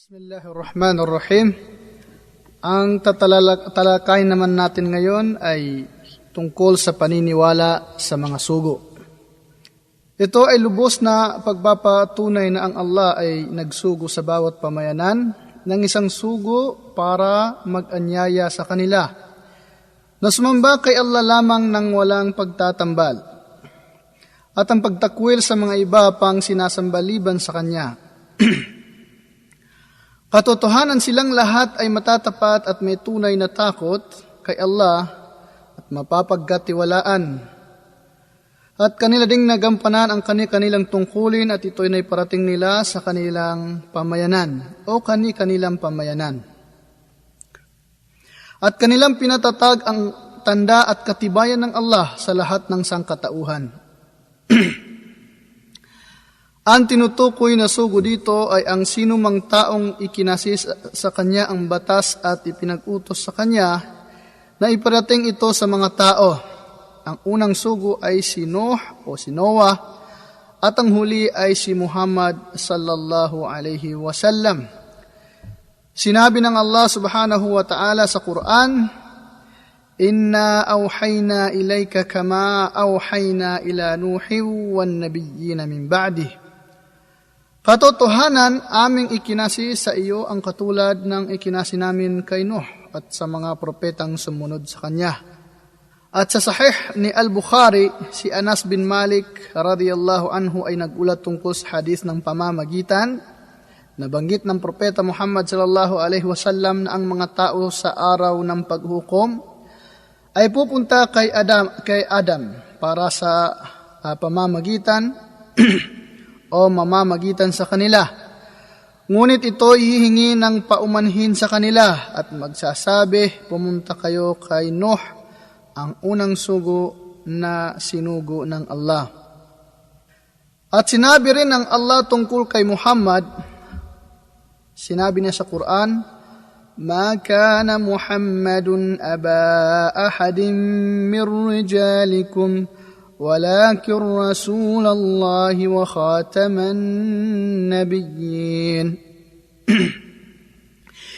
Bismillahirrahmanirrahim. Ang tatalakay naman natin ngayon ay tungkol sa paniniwala sa mga sugo. Ito ay lubos na pagpapatunay na ang Allah ay nagsugo sa bawat pamayanan ng isang sugo para mag-anyaya sa kanila. Na sumamba kay Allah lamang ng walang pagtatambal. At ang pagtakwil sa mga iba pang sinasambaliban sa Kanya. Katotohanan silang lahat ay matatapat at may tunay na takot kay Allah at mapapagkatiwalaan. At kanila ding nagampanan ang kani-kanilang tungkulin at ito'y naiparating nila sa kanilang pamayanan o kani-kanilang pamayanan. At kanilang pinatatag ang tanda at katibayan ng Allah sa lahat ng sangkatauhan. Ang tinutukoy na sugo dito ay ang sino mang taong ikinasis sa kanya ang batas at ipinag-utos sa kanya na iparating ito sa mga tao. Ang unang sugo ay si Noah o si Noah at ang huli ay si Muhammad sallallahu alaihi wasallam. Sinabi ng Allah subhanahu wa ta'ala sa Quran, Inna awhayna ilayka kama awhayna ila Nuhin wan nabiyyin min ba'dih. Katotohanan, aming ikinasi sa iyo ang katulad ng ikinasi namin kay Nuh at sa mga propetang sumunod sa kanya. At sa sahih ni Al-Bukhari, si Anas bin Malik radiyallahu anhu ay nagulat tungkol sa hadith ng pamamagitan na banggit ng propeta Muhammad sallallahu alaihi wasallam na ang mga tao sa araw ng paghukom ay pupunta kay Adam kay Adam para sa uh, pamamagitan o mamamagitan sa kanila. Ngunit ito hihingi ng paumanhin sa kanila at magsasabi, pumunta kayo kay Nuh, ang unang sugo na sinugo ng Allah. At sinabi rin ng Allah tungkol kay Muhammad, sinabi niya sa Quran, ما كان محمد أبا أحد من رجالكم ولكن رسول الله وخاتم النبيين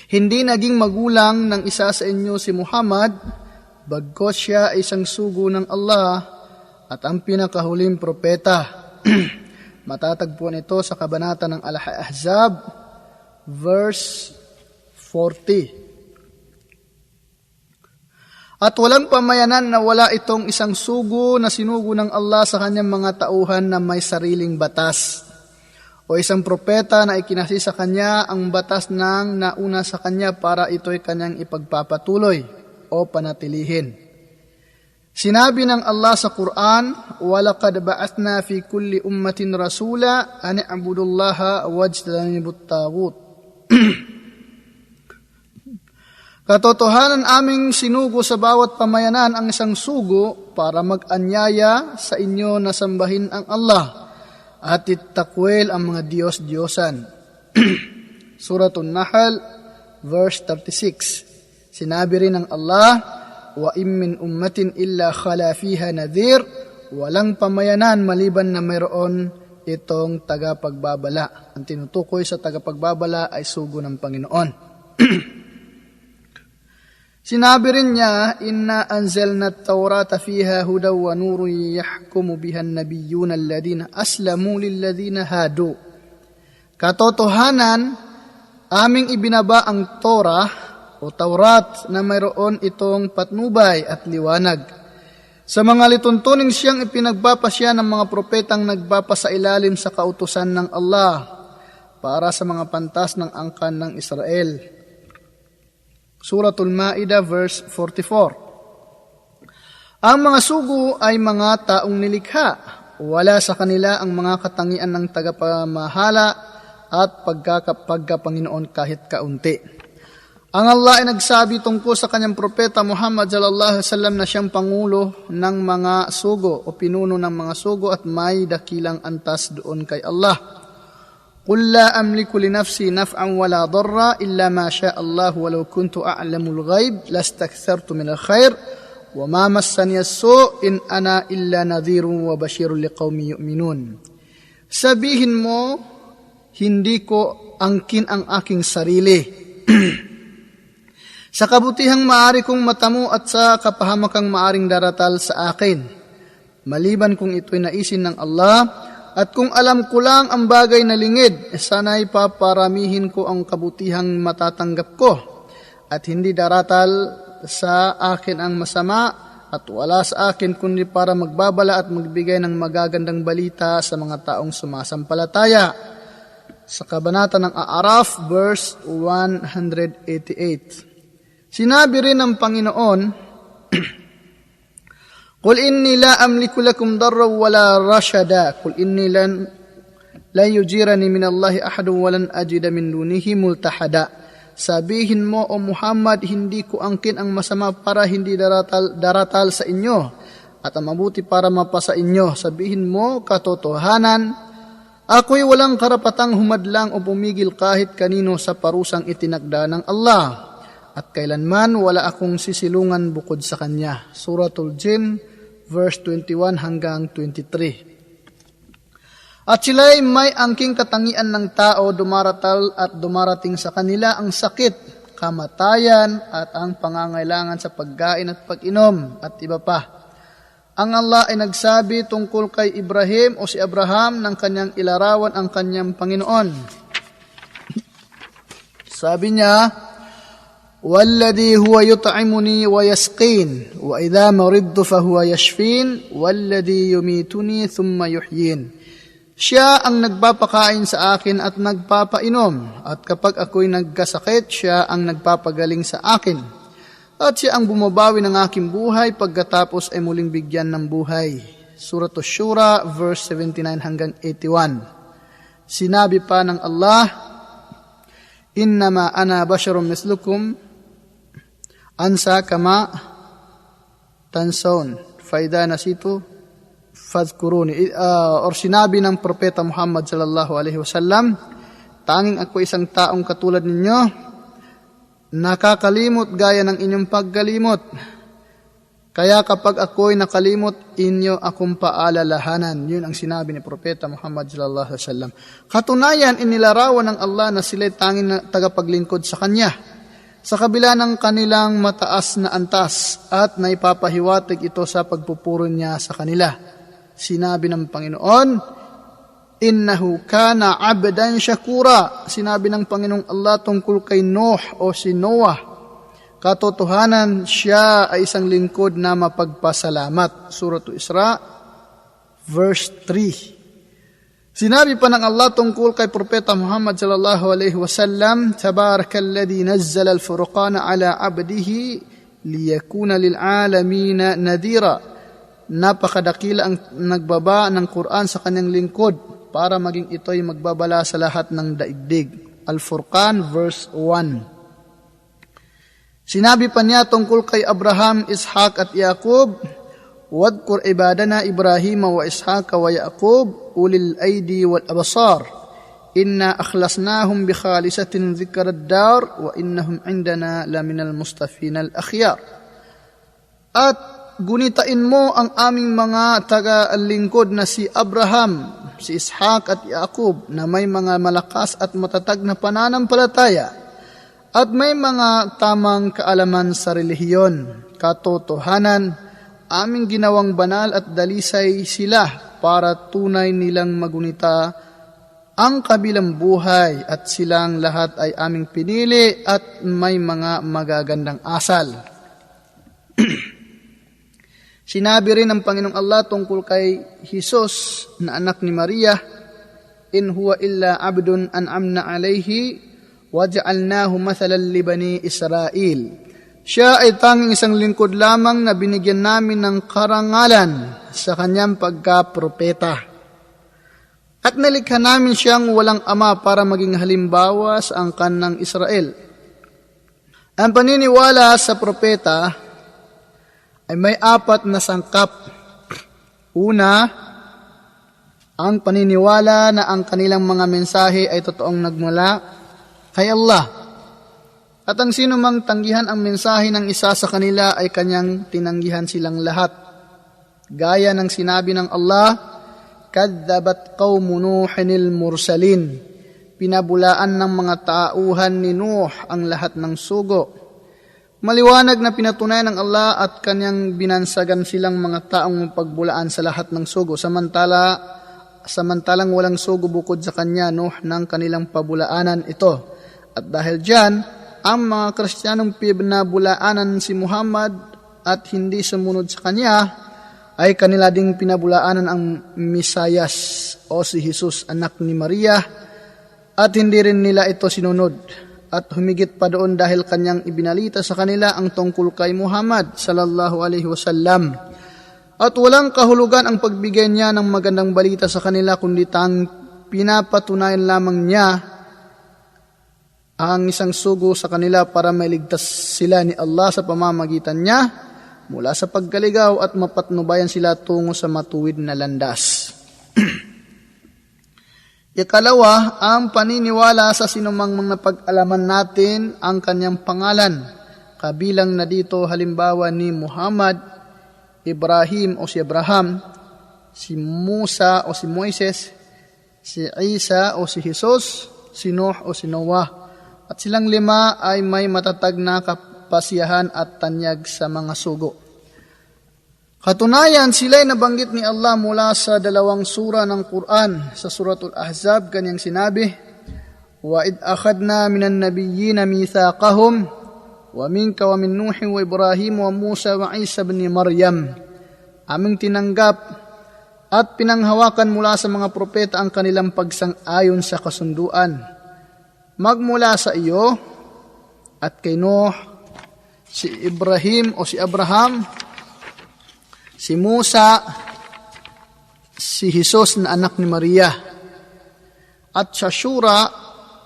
Hindi naging magulang ng isa sa inyo si Muhammad, bagkos siya ay isang sugo ng Allah at ang pinakahuling propeta. Matatagpuan ito sa kabanata ng Al-Ahzab, verse 40. At walang pamayanan na wala itong isang sugo na sinugo ng Allah sa kanyang mga tauhan na may sariling batas. O isang propeta na ikinasi sa kanya ang batas ng nauna sa kanya para ito'y kanyang ipagpapatuloy o panatilihin. Sinabi ng Allah sa Quran, وَلَقَدْ بَعَثْنَا فِي كُلِّ أُمَّةٍ رَسُولًا أَنِ اعْبُدُوا اللَّهَ وَاجْتَنِبُوا الطَّاغُوتَ Katotohanan aming sinugo sa bawat pamayanan ang isang sugo para mag-anyaya sa inyo na sambahin ang Allah at itakwil ang mga Diyos-Diyosan. Suratul Nahl, verse 36. Sinabi rin ng Allah, Wa min ummatin illa khala fiha nadhir, walang pamayanan maliban na mayroon itong tagapagbabala. Ang tinutukoy sa tagapagbabala ay sugo ng Panginoon. Sinabi rin niya, Inna anzalna at-taurata fiha hudaw wa nurun yahkumu biha an-nabiyyuna alladhina aslamu lilladhina hadu. Katotohanan, aming ibinaba ang Torah o Taurat na mayroon itong patnubay at liwanag. Sa mga lituntuning siyang ipinagbapasya ng mga propetang ilalim sa kautusan ng Allah para sa mga pantas ng angkan ng Israel Suratul Maida verse 44. Ang mga sugo ay mga taong nilikha. Wala sa kanila ang mga katangian ng tagapamahala at pagkakapagkapanginoon kahit kaunti. Ang Allah ay nagsabi tungkol sa kanyang propeta Muhammad sallallahu alaihi wasallam na siyang pangulo ng mga sugo o pinuno ng mga sugo at may dakilang antas doon kay Allah. قل لا أملك لنفسي نفعا ولا ضرا إلا ما شاء الله ولو كنت أعلم الغيب لاستكثرت من الخير وما مسني السوء إن أنا إلا نذير وبشير لقوم يؤمنون Sabihin mo, hindi ko angkin ang aking sarili. sa kabutihang maari kong matamo at sa kapahamakang maaring daratal sa akin. Maliban kung ito'y naisin ng Allah, at kung alam ko lang ang bagay na lingid, sana'y paparamihin ko ang kabutihang matatanggap ko. At hindi daratal sa akin ang masama, at wala sa akin kundi para magbabala at magbigay ng magagandang balita sa mga taong sumasampalataya. Sa kabanata ng Aaraf, verse 188. Sinabi rin ng Panginoon, Qul inni la amliku lakum darra wala rashada. Qul inni lan la yujirani min Allahi ahadun walan ajida min dunihi multahada. Sabihin mo o Muhammad, hindi ko angkin ang masama para hindi daratal, daratal sa inyo at ang mabuti para mapasa inyo. Sabihin mo katotohanan, ako'y walang karapatang humadlang o pumigil kahit kanino sa parusang itinagda ng Allah at kailanman wala akong sisilungan bukod sa Kanya. Suratul Jin, verse 21 hanggang 23. At sila'y may angking katangian ng tao dumaratal at dumarating sa kanila ang sakit, kamatayan at ang pangangailangan sa pagkain at pag-inom at iba pa. Ang Allah ay nagsabi tungkol kay Ibrahim o si Abraham ng kanyang ilarawan ang kanyang Panginoon. Sabi niya, والذي هو يطعمني ويسقين وإذا مرضت فهو يشفين والذي يميتني ثم يحيين Siya ang nagpapakain sa akin at nagpapainom at kapag ako'y nagkasakit, siya ang nagpapagaling sa akin. At siya ang bumabawi ng aking buhay pagkatapos ay muling bigyan ng buhay. Surat Shura, verse 79 hanggang 81. Sinabi pa ng Allah, Innama ana basharun mislukum ansa kama tanson faida nasitu fadhkuruni. Uh, or sinabi ng propeta Muhammad sallallahu alaihi wasallam tanging ako isang taong katulad ninyo nakakalimot gaya ng inyong paggalimot kaya kapag ako'y nakalimot inyo akong paalalahanan. Yun ang sinabi ni propeta Muhammad sallallahu alaihi wasallam. Katunayan inilarawan ng Allah na sila'y tanging tagapaglingkod sa kanya sa kabila ng kanilang mataas na antas at naipapahiwatig ito sa pagpupuro niya sa kanila. Sinabi ng Panginoon, Innahu kana abdan shakura. Sinabi ng Panginoong Allah tungkol kay Noah o si Noah. Katotohanan, siya ay isang lingkod na mapagpasalamat. Surah Isra, verse 3. Sinabi pa ng Allah tungkol kay Propeta Muhammad sallallahu alaihi wasallam, Tabarakalladhi nazzala al-furqana ala abdihi liyakuna lil alamin nadira. Napakadakila ang nagbaba ng Quran sa kanyang lingkod para maging ito'y magbabala sa lahat ng daigdig. Al-Furqan verse 1. Sinabi pa niya tungkol kay Abraham, Ishaq at Yaqub, واذكر عبادنا إبراهيم وإسحاق ويعقوب أولي الأيدي والأبصار إنا أخلصناهم بخالصة ذكر الدار وإنهم عندنا لمن المصطفين الأخيار At gunitain mo ang aming mga taga-lingkod na si Abraham, si Ishaq at Yaqub na may mga malakas at matatag na pananampalataya at may mga tamang kaalaman sa relihiyon, katotohanan, aming ginawang banal at dalisay sila para tunay nilang magunita ang kabilang buhay at silang lahat ay aming pinili at may mga magagandang asal. Sinabi rin ng Panginoong Allah tungkol kay Jesus na anak ni Maria, In huwa illa abdun an'amna alayhi, waja'alnahu mathalan li bani Israel. Siya ay tanging isang lingkod lamang na binigyan namin ng karangalan sa kanyang pagka-propeta. At nalikha namin siyang walang ama para maging halimbawa sa angkan ng Israel. Ang paniniwala sa propeta ay may apat na sangkap. Una, ang paniniwala na ang kanilang mga mensahe ay totoong nagmula kay Allah at ang sino mang tanggihan ang mensahe ng isa sa kanila ay kanyang tinanggihan silang lahat. Gaya ng sinabi ng Allah, Kadzabat qawmu Nuhin mursalin Pinabulaan ng mga tauhan ni Nuh ang lahat ng sugo. Maliwanag na pinatunayan ng Allah at kanyang binansagan silang mga taong pagbulaan sa lahat ng sugo. Samantala, samantalang walang sugo bukod sa kanya, Nuh, ng kanilang pabulaanan ito. At dahil dyan, ang mga Kristiyanong pinabulaanan si Muhammad at hindi sumunod sa kanya, ay kanila ding pinabulaanan ang Misayas o si Jesus, anak ni Maria, at hindi rin nila ito sinunod. At humigit pa doon dahil kanyang ibinalita sa kanila ang tungkol kay Muhammad sallallahu alaihi wasallam. At walang kahulugan ang pagbigay niya ng magandang balita sa kanila kundi tang pinapatunayan lamang niya ang isang sugo sa kanila para mailigtas sila ni Allah sa pamamagitan niya mula sa pagkaligaw at mapatnubayan sila tungo sa matuwid na landas. Ikalawa, ang paniniwala sa sinumang mga napag-alaman natin ang kanyang pangalan. Kabilang na dito halimbawa ni Muhammad, Ibrahim o si Abraham, si Musa o si Moises, si Isa o si Jesus, si Noah o si Noah. At silang lima ay may matatag na kapasiyahan at tanyag sa mga sugo. Katunayan, sila ay nabanggit ni Allah mula sa dalawang sura ng Quran. Sa suratul Ahzab, kanyang sinabi, وَإِذْ أَخَدْنَا مِنَ النَّبِيِّينَ مِيثَاقَهُمْ وَمِنْكَ وَمِنْ نُوحٍ وَإِبْرَاهِيمَ وَمُوسَى وَعِيسَى بْنِ مَرْيَمَ Aming tinanggap at pinanghawakan mula sa mga propeta ang kanilang pagsang-ayon sa kasunduan Magmula sa iyo at kay Noah, si Ibrahim o si Abraham, si Musa, si Jesus na anak ni Maria. At sa Shura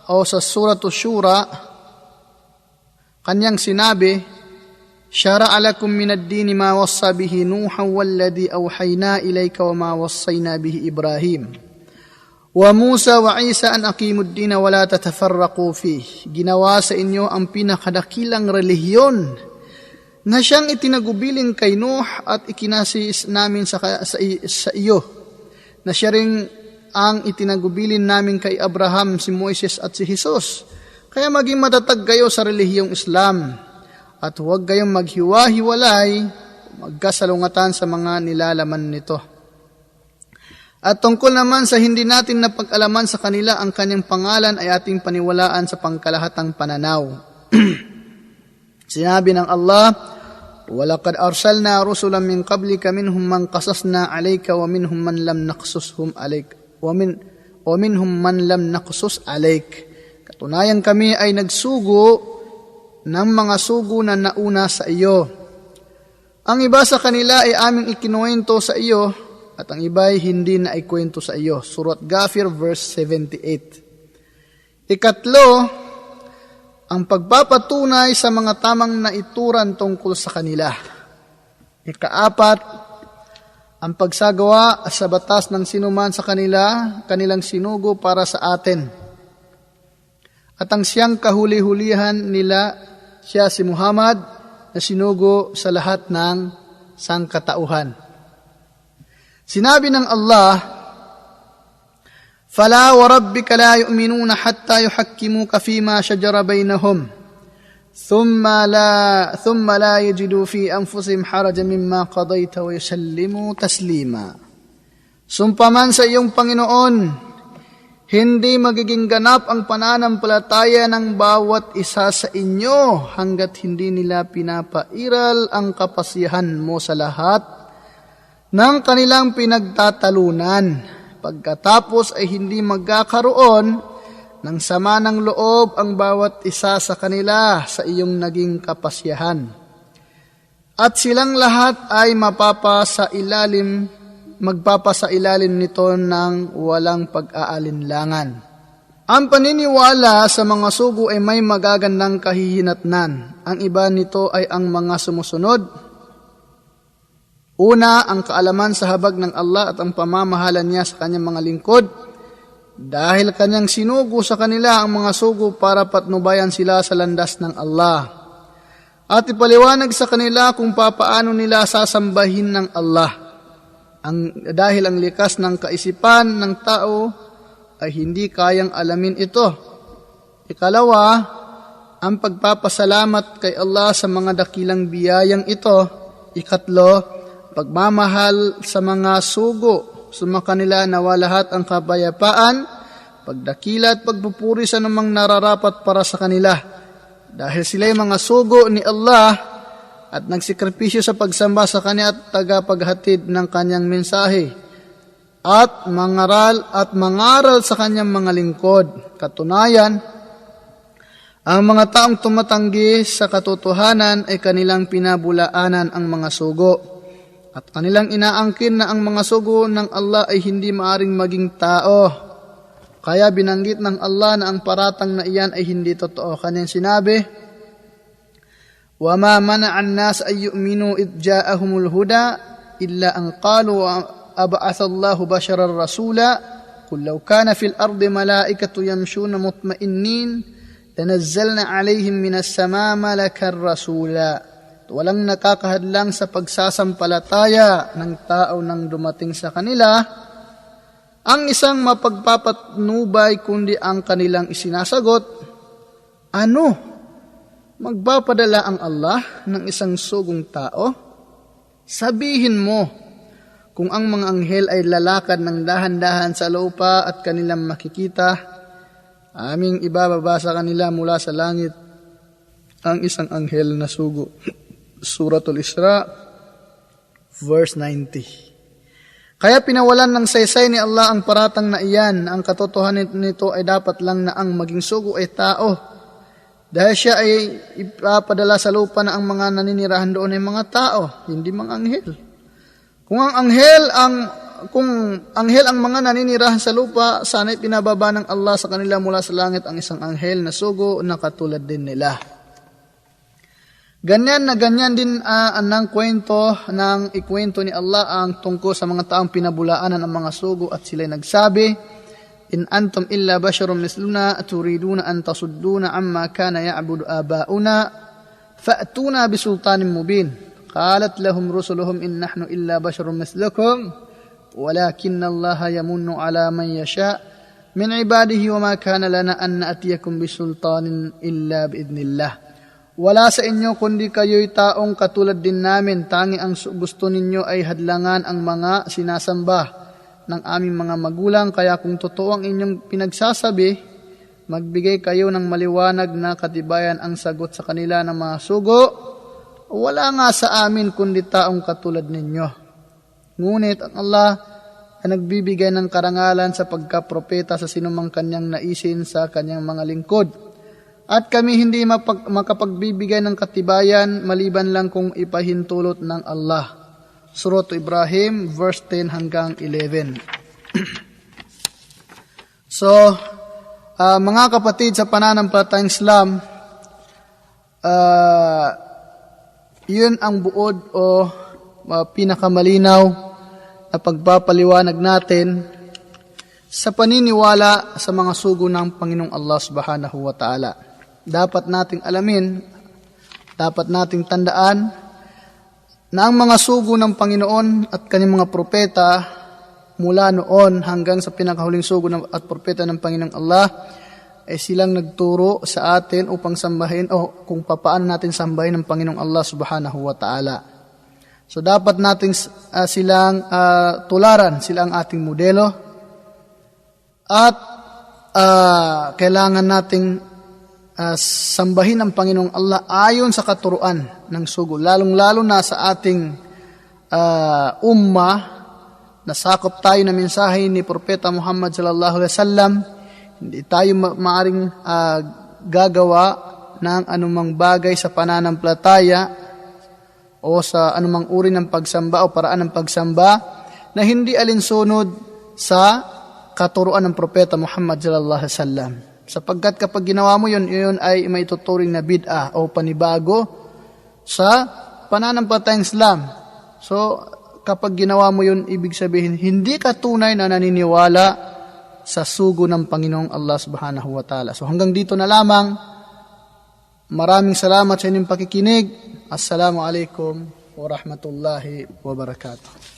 o sa Suratu Shura, kanyang sinabi, lakum min ad-dini ma wassa bihi Nuhan walladhi awhayna ilayka wa ma wassayna bihi Ibrahim. Wa Musa wa Isa an aqimu ad-dina wa la tatafarraqu fih. Ginawa sa inyo ang pinakadakilang relihiyon na siyang itinagubiling kay Nuh at ikinasis namin sa, sa, iyo, na siya ang itinagubilin namin kay Abraham, si Moises at si Jesus. Kaya maging matatag kayo sa relihiyong Islam at huwag kayong maghiwa-hiwalay, magkasalungatan sa mga nilalaman nito. At tungkol naman sa hindi natin napag-alaman sa kanila ang kanyang pangalan ay ating paniwalaan sa pangkalahatang pananaw. Sinabi ng Allah, وَلَقَدْ أَرْسَلْنَا رُسُلًا مِنْ قَبْلِكَ مِنْهُمْ مَنْ قَصَصْنَا عَلَيْكَ وَمِنْهُمْ مَنْ لَمْ نَقْصُصْهُمْ عَلَيْكَ وَمِنْ وَمِنْهُمْ مَنْ لَمْ نَقْصُصْ عَلَيْكَ Katunayan kami ay nagsugo ng mga sugo na nauna sa iyo. Ang iba sa kanila ay aming ikinuwento sa iyo at ang iba ay hindi na ikwento sa iyo. Surat Ghafir verse 78. Ikatlo, ang pagpapatunay sa mga tamang naituran tungkol sa kanila. Ikaapat, ang pagsagawa sa batas ng sinuman sa kanila, kanilang sinugo para sa atin. At ang siyang kahuli-hulihan nila, siya si Muhammad, na sinugo sa lahat ng sangkatauhan. Sinabi ng Allah, فلا وربك لا يؤمنون حتى يحكموك فيما شجر بينهم ثم لا ثم لا يجدوا في انفسهم حرجا مما قضيت ويسلموا تسليما Sumpaman sa iyong Panginoon, hindi magiging ganap ang pananampalataya ng bawat isa sa inyo hanggat hindi nila pinapairal ang kapasiyahan mo sa lahat ng kanilang pinagtatalunan Pagkatapos ay hindi magkakaroon ng sama ng loob ang bawat isa sa kanila sa iyong naging kapasyahan. At silang lahat ay mapapasa ilalim, magpapasa ilalim nito ng walang pag-aalinlangan. Ang paniniwala sa mga sugo ay may magagandang kahihinatnan. Ang iba nito ay ang mga sumusunod, Una, ang kaalaman sa habag ng Allah at ang pamamahalan niya sa kanyang mga lingkod. Dahil kanyang sinugo sa kanila ang mga sugo para patnubayan sila sa landas ng Allah. At ipaliwanag sa kanila kung papaano nila sasambahin ng Allah. Ang, dahil ang likas ng kaisipan ng tao ay hindi kayang alamin ito. Ikalawa, ang pagpapasalamat kay Allah sa mga dakilang biyayang ito. Ikatlo, pagmamahal sa mga sugo, suma kanila nawa lahat ang kapayapaan, pagdakila at pagpupuri sa namang nararapat para sa kanila. Dahil sila yung mga sugo ni Allah at nagsikripisyo sa pagsamba sa Kanya at tagapaghatid ng Kanyang mensahe at mangaral at mangaral sa Kanyang mga lingkod. Katunayan, ang mga taong tumatanggi sa katotohanan ay kanilang pinabulaanan ang mga sugo at kanilang inaangkin na ang mga sugo ng Allah ay hindi maaring maging tao. Kaya binanggit ng Allah na ang paratang na iyan ay hindi totoo. Kanyang sinabi, وَمَا مَنَعَ النَّاسَ أَن يُؤْمِنُوا إِذْ جَاءَهُمُ الْهُدَى إِلَّا أَن قَالُوا أَبَعَثَ اللَّهُ بَشَرًا رَسُولًا قُل لَّوْ كَانَ فِي الْأَرْضِ مَلَائِكَةٌ يَمْشُونَ مُطْمَئِنِّينَ لَنَزَّلْنَا عَلَيْهِم مِّنَ السَّمَاءِ مَلَكًا رَسُولًا at Walang nakakahadlang sa pagsasampalataya ng tao nang dumating sa kanila ang isang mapagpapatnubay kundi ang kanilang isinasagot, ano? Magpapadala ang Allah ng isang sugong tao? Sabihin mo, kung ang mga anghel ay lalakad ng dahan-dahan sa lupa at kanilang makikita, aming ibababa sa kanila mula sa langit ang isang anghel na sugo. Suratul Isra, verse 90. Kaya pinawalan ng saysay ni Allah ang paratang na iyan ang katotohanan nito ay dapat lang na ang maging sugo ay tao. Dahil siya ay ipapadala sa lupa na ang mga naninirahan doon ay mga tao, hindi mga anghel. Kung ang anghel ang kung anghel ang mga naninirahan sa lupa, sana'y pinababa ng Allah sa kanila mula sa langit ang isang anghel na sugo na katulad din nila. Ganyan na ganyan din uh, ang kwento ng ikwento ni Allah ang tungkol sa mga taong pinabulaanan ng mga sugo at sila'y nagsabi, In antum illa basharun misluna turiduna an tasudduna amma kana ya'budu aba'una fa'tuna bisultanin mubin. Qalat lahum rusuluhum in nahnu illa basharun mislukum walakin Allah yamunnu ala man yasha min ibadihi wa ma kana lana an na'tiyakum bisultanin illa biidnillah. Wala sa inyo kundi kayo'y taong katulad din namin, tangi ang gusto ninyo ay hadlangan ang mga sinasamba ng aming mga magulang, kaya kung totoo ang inyong pinagsasabi, magbigay kayo ng maliwanag na katibayan ang sagot sa kanila ng mga sugo, wala nga sa amin kundi taong katulad ninyo. Ngunit ang Allah ay nagbibigay ng karangalan sa pagkapropeta sa sinumang kanyang naisin sa kanyang mga lingkod. At kami hindi mapag, makapagbibigay ng katibayan maliban lang kung ipahintulot ng Allah. Surat Ibrahim, verse 10 hanggang 11. so, uh, mga kapatid sa pananampalatayang Islam, uh, yun ang buod o uh, pinakamalinaw na pagpapaliwanag natin sa paniniwala sa mga sugo ng Panginoong Allah Subhanahu wa Ta'ala dapat nating alamin, dapat nating tandaan na ang mga sugo ng Panginoon at kanyang mga propeta mula noon hanggang sa pinakahuling sugo at propeta ng Panginoong Allah ay silang nagturo sa atin upang sambahin o kung papaano natin sambahin ng Panginoong Allah subhanahu wa ta'ala. So dapat nating uh, silang uh, tularan, sila ang ating modelo at uh, kailangan nating uh, sambahin ang Panginoong Allah ayon sa katuruan ng sugo. Lalong-lalo na sa ating uh, umma, nasakop tayo na mensahe ni Propeta Muhammad sallallahu alaihi wasallam. Hindi tayo ma- maaring uh, gagawa ng anumang bagay sa pananampalataya o sa anumang uri ng pagsamba o paraan ng pagsamba na hindi alinsunod sa katuruan ng Propeta Muhammad sallallahu alaihi wasallam. Sapagkat kapag ginawa mo yun, yun ay may tuturing na bid'ah o panibago sa pananampalatayang Islam. So, kapag ginawa mo yun, ibig sabihin, hindi ka tunay na naniniwala sa sugo ng Panginoong Allah subhanahu wa ta'ala. So, hanggang dito na lamang. Maraming salamat sa inyong pakikinig. Assalamu alaikum wa rahmatullahi wa barakatuh.